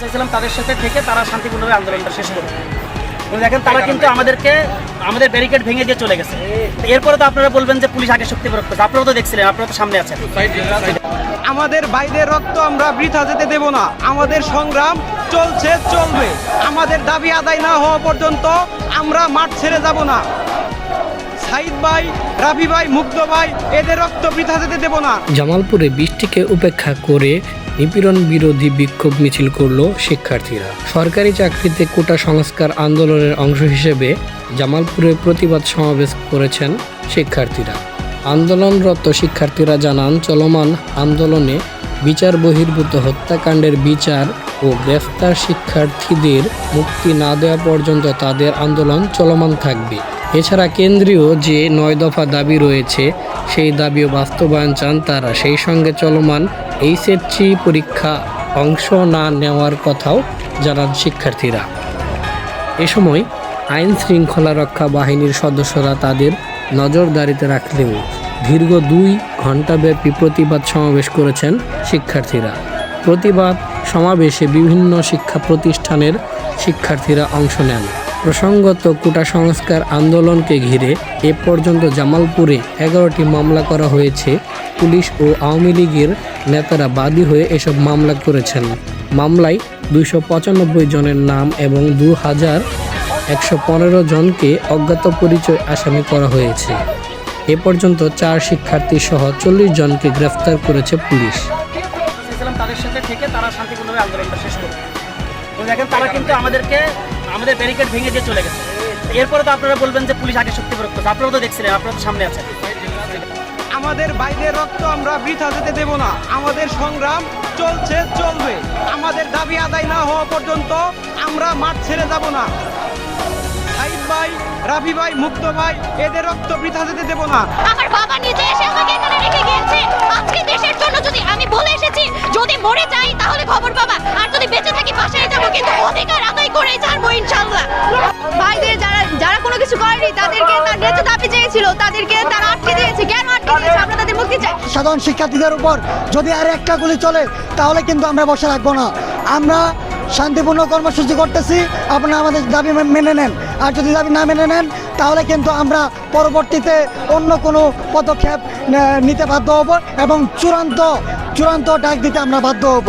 চাইছিলাম তাদের সাথে থেকে তারা শান্তিপূর্ণভাবে আন্দোলনটা শেষ করবে দেখেন তারা কিন্তু আমাদেরকে, আমাদের ব্যারিকেড ভেঙে দিয়ে চলে গেছে। এরপরে তো আপনারা বলবেন যে পুলিশ আগে শক্তি প্রয়োগ করছে। আপনারাও তো দেখছিলেন, আপনারা তো সামনে আছেন। আমাদের ভাইদের রক্ত আমরা বৃথা যেতে দেব না। আমাদের সংগ্রাম চলছে, চলবে। আমাদের দাবি আদায় না হওয়া পর্যন্ত আমরা মাঠ ছেড়ে যাব না। সাইদ ভাই রাবি ভাই ভাই, এদের রক্ত বৃথা যেতে দেব না। জামালপুরে বৃষ্টিকে উপেক্ষা করে নিপীড়ন বিরোধী বিক্ষোভ মিছিল করল শিক্ষার্থীরা। সরকারি চাকরিতে কোটা সংস্কার আন্দোলনের অংশ হিসেবে জামালপুরে প্রতিবাদ সমাবেশ করেছেন শিক্ষার্থীরা। আন্দোলনরত শিক্ষার্থীরা জানান, চলমান আন্দোলনে বিচার বহির্ভূত হত্যাকাণ্ডের বিচার ও গ্রেফতার শিক্ষার্থীদের মুক্তি না দেওয়া পর্যন্ত তাদের আন্দোলন চলমান থাকবে। এছাড়া কেন্দ্রীয় যে নয় দফা দাবি রয়েছে, সেই দাবিও বাস্তবায়ন চান তারা। সেই সঙ্গে চলমান এইচএসসি পরীক্ষা অংশ না নেওয়ার কথাও জানান শিক্ষার্থীরা। এ সময় আইন শৃঙ্খলা রক্ষা বাহিনীর সদস্যরা তাদের নজরদারিতে রাখলেও দীর্ঘ দুই ঘণ্টাব্যাপী প্রতিবাদ সমাবেশ করেছেন শিক্ষার্থীরা। প্রতিবাদ সমাবেশে বিভিন্ন শিক্ষা প্রতিষ্ঠানের শিক্ষার্থীরা অংশ নেন। প্রসঙ্গত কোটা সংস্কার আন্দোলনকে ঘিরে এ পর্যন্ত জামালপুরে এগারোটি মামলা করা হয়েছে। পুলিশ ও আওয়ামী লীগের নেতারা বাদী হয়ে এসব মামলা করেছেন। মামলায় দুইশো পঁচানব্বই জনের নাম এবং দু হাজার একশো পনেরো জনকে অজ্ঞাত পরিচয় আসামি করা হয়েছে। এ পর্যন্ত চার শিক্ষার্থী সহ চল্লিশ জনকে গ্রেফতার করেছে পুলিশ। তাদের সাথে থেকে তারা শান্তিপূর্ণভাবে আন্দোলনটা শেষ করবে। দেখেন, তারা কিন্তু আমাদেরকে আমাদের ব্যারিকেড ভেঙে দিয়ে চলে গেছে। এরপরে তো আপনারা বলবেন যে পুলিশ আগে শক্তি প্রয়োগ করছে। আপনারাও তো দেখছিলেন আপনারা তো সামনে আছেন। আমাদের ভাইদের রক্ত আমরা বৃথা যেতে দেব না। আমাদের সংগ্রাম চলছে চলবে। আমাদের দাবি আদায় না হওয়া পর্যন্ত আমরা মাঠ ছেড়ে যাব না। সাইদ ভাই রাবি ভাই মুক্ত ভাই এদের রক্ত বৃথা যেতে দেব না। আমার বাবা নিজে এসে আমাকে এখানে রেখে গিয়েছে। আজকে দেশের জন্য যদি আমি বলে এসেছি যদি মরে যাই তাহলে খবর চেয়েছিল তাদেরকে তারা আটকে দিয়েছে। কেন আটকে দিয়েছে? আমরা তাদের মুক্তি চাই। সাধারণ শিক্ষার্থীদের উপর যদি আর একটা গুলি চলে তাহলে কিন্তু আমরা বসে রাখব না। আমরা শান্তিপূর্ণ কর্মসূচি করতেছি আপনারা আমাদের দাবি মেনে নেন। আর যদি দাবি না মেনে নেন তাহলে কিন্তু আমরা পরবর্তীতে অন্য কোনো পদক্ষেপ নিতে বাধ্য হব এবং চূড়ান্ত চূড়ান্ত ডাক দিতে আমরা বাধ্য হব।